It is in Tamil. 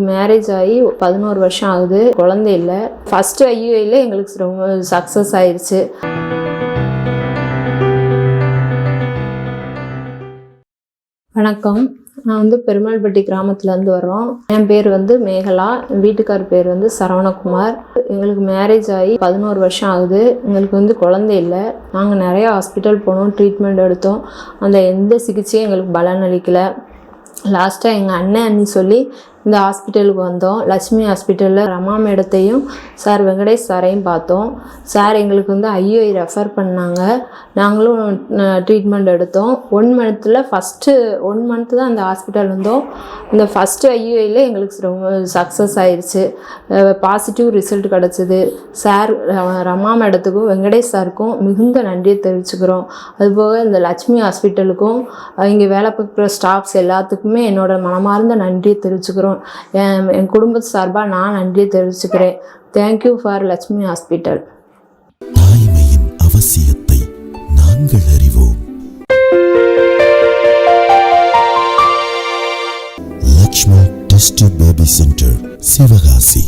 மேரேஜ் ஆகி பதினோரு வருஷம் ஆகுது. குழந்தை இல்லை. ஃபஸ்ட்டு ஐயுஐயில் எங்களுக்கு ரொம்ப சக்ஸஸ் ஆயிடுச்சு வணக்கம். நான் வந்து பெருமாள்பட்டி கிராமத்துலேருந்து வரோம் என் பேர் வந்து மேகலா. என் வீட்டுக்கார் பேர் வந்து சரவணகுமார். எங்களுக்கு மேரேஜ் ஆகி பதினோரு வருஷம் ஆகுது. எங்களுக்கு வந்து குழந்தை இல்லை. நாங்கள் நிறையா ஹாஸ்பிட்டல் போனோம் ட்ரீட்மெண்ட் எடுத்தோம். அந்த எந்த சிகிச்சையும் எங்களுக்கு பலன் அளிக்கலை லாஸ்ட்டாக எங்கள் அண்ணன் அண்ணி சொல்லி இந்த ஹாஸ்பிட்டலுக்கு வந்தோம். லட்சுமி ஹாஸ்பிட்டலில் ரமா மேடத்தையும் சார் வெங்கடேஷ் சாரையும் பார்த்தோம். சார் எங்களுக்கு வந்து ஐயோஐ ரெஃபர் பண்ணாங்க. நாங்களும் ட்ரீட்மெண்ட் எடுத்தோம். ஒன் மந்த்தில் ஃபஸ்ட்டு ஒன் மந்த்து தான் அந்த ஹாஸ்பிட்டல் வந்தோம். இந்த ஃபஸ்ட்டு ஐயோஐயில் எங்களுக்கு ரொம்ப சக்ஸஸ் ஆயிடுச்சு பாசிட்டிவ் ரிசல்ட் கிடச்சிது. சார் ரமா மேடத்துக்கும் வெங்கடேஷ் சாருக்கும் மிகுந்த நன்றியை தெரிவிச்சுக்கிறோம். அதுபோக இந்த லட்சுமி ஹாஸ்பிட்டலுக்கும் இங்கே வேலை பார்க்குற ஸ்டாஃப்ஸ் எல்லாத்துக்குமே என்னோட மனமார்ந்த நன்றியை தெரிவிச்சுக்கிறோம். என் என் குடும்பத்து சார்பாக நான் நன்றியை தெரிவிச்சுக்கிறேன். Thank you for Lakshmi hospital தாய்மையின் அவசியத்தை நாங்கள் அறிவோம். Lakshmi test baby centre Sivakasi.